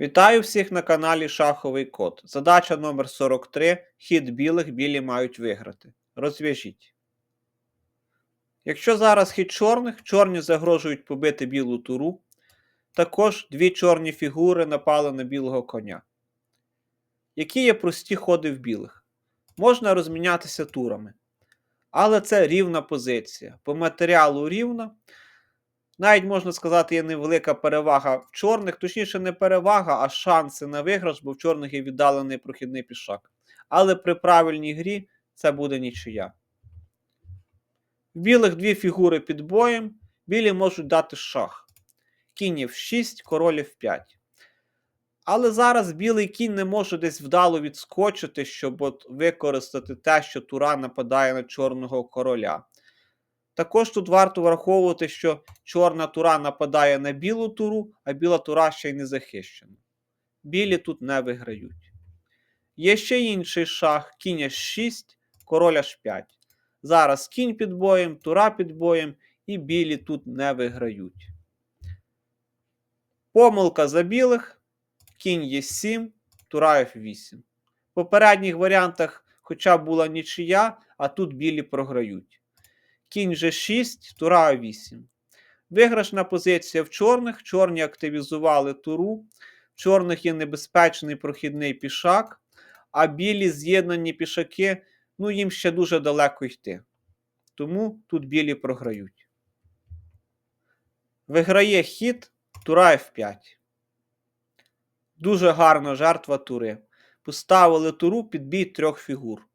Вітаю всіх на каналі Шаховий Код. Задача номер 43. Хід білих білі мають виграти. Розв'яжіть. Якщо зараз хід чорних, чорні загрожують побити білу туру. Також дві чорні фігури напали на білого коня. Які є прості ходи в білих? Можна розмінятися турами. Але це рівна позиція. По матеріалу рівна. Навіть можна сказати, є невелика перевага в чорних, точніше, не перевага, а шанси на виграш, бо в чорних є віддалений прохідний пішак. Але при правильній грі це буде нічия. В білих дві фігури під боєм, білі можуть дати шах. Кінь F6, король F5. Але зараз білий кінь не може десь вдало відскочити, щоб от використати те, що тура нападає на чорного короля. Також тут варто враховувати, що чорна тура нападає на білу туру, а біла тура ще й не захищена. Білі тут не виграють. Є ще інший шах, кінь H6, король H5. Зараз кінь під боєм, тура під боєм, і білі тут не виграють. Помилка за білих, кінь Е7, тура F8. В попередніх варіантах хоча була нічия, а тут білі програють. Кінь G6, тура А8. Виграшна позиція в чорних. Чорні активізували туру. В чорних є небезпечний прохідний пішак, а білі з'єднані пішаки, ну їм ще дуже далеко йти. Тому тут білі програють. Виграє хід тура F5. Дуже гарна жертва тури. Поставили туру під бій трьох фігур.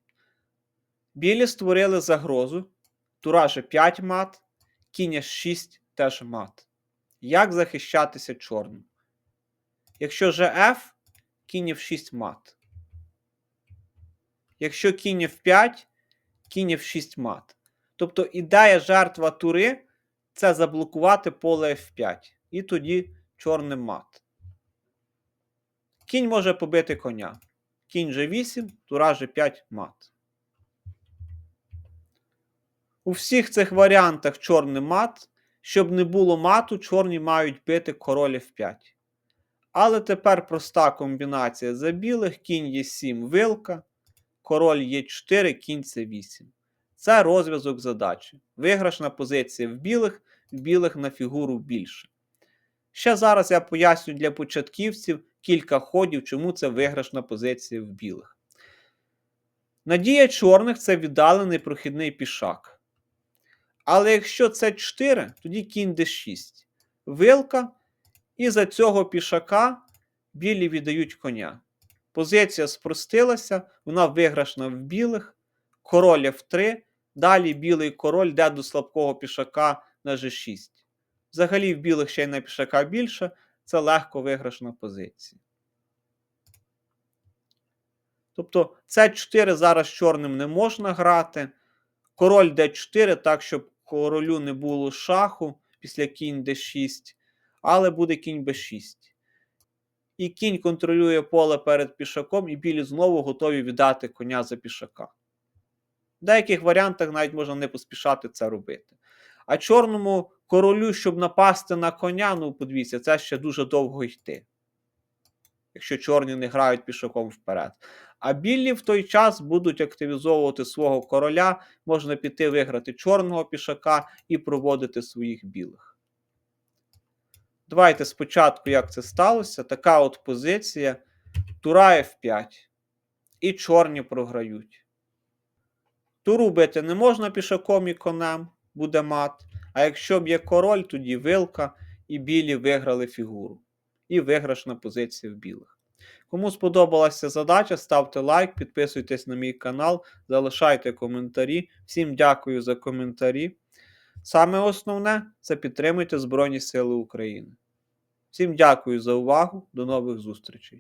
Білі створили загрозу. Тура G5 мат, кінь H6 теж мат. Як захищатися чорним? Якщо GF, кінь F6 мат. Якщо кінь F5, кінь F6 мат. Тобто ідея жертва тури це заблокувати поле F5. І тоді чорним мат. Кінь може побити коня. Кінь G8, тура G5 мат. У всіх цих варіантах чорний мат. Щоб не було мату, чорні мають бити король F5. Але тепер проста комбінація за білих, кінь Е7 вилка, король Е4, кінь С8. Це розв'язок задачі. Виграшна позиція в білих, в білих на фігуру більше. Ще зараз я поясню для початківців кілька ходів, чому це виграшна позиція в білих. Надія чорних це віддалений прохідний пішак. Але якщо це 4, тоді кінь d6. Вилка, і за цього пішака білі віддають коня. Позиція спростилася, вона виграшна в білих, король F3. Далі білий король йде до слабкого пішака на G6. Взагалі, в білих ще й на пішака більше, це легко виграшна позиція. Тобто, це 4 зараз чорним не можна грати. Король d4, так, щоб королю не було шаху після кінь d6, але буде кінь b6. І кінь контролює поле перед пішаком, і білі знову готові віддати коня за пішака. В деяких варіантах навіть можна не поспішати це робити. А чорному королю, щоб напасти на коня, ну, подивіться, це ще дуже довго йти. Якщо чорні не грають пішаком вперед. А білі в той час будуть активізовувати свого короля, можна піти виграти чорного пішака і проводити своїх білих. Давайте спочатку, як це сталося. Така от позиція. Тура F5. І чорні програють. Туру бити не можна пішаком і конем, буде мат. А якщо б є король, тоді вилка, і білі виграли фігуру. І виграшна позиція в білих. Кому сподобалася задача, ставте лайк, підписуйтесь на мій канал, залишайте коментарі. Всім дякую за коментарі. Саме основне це підтримуйте Збройні Сили України. Всім дякую за увагу. До нових зустрічей!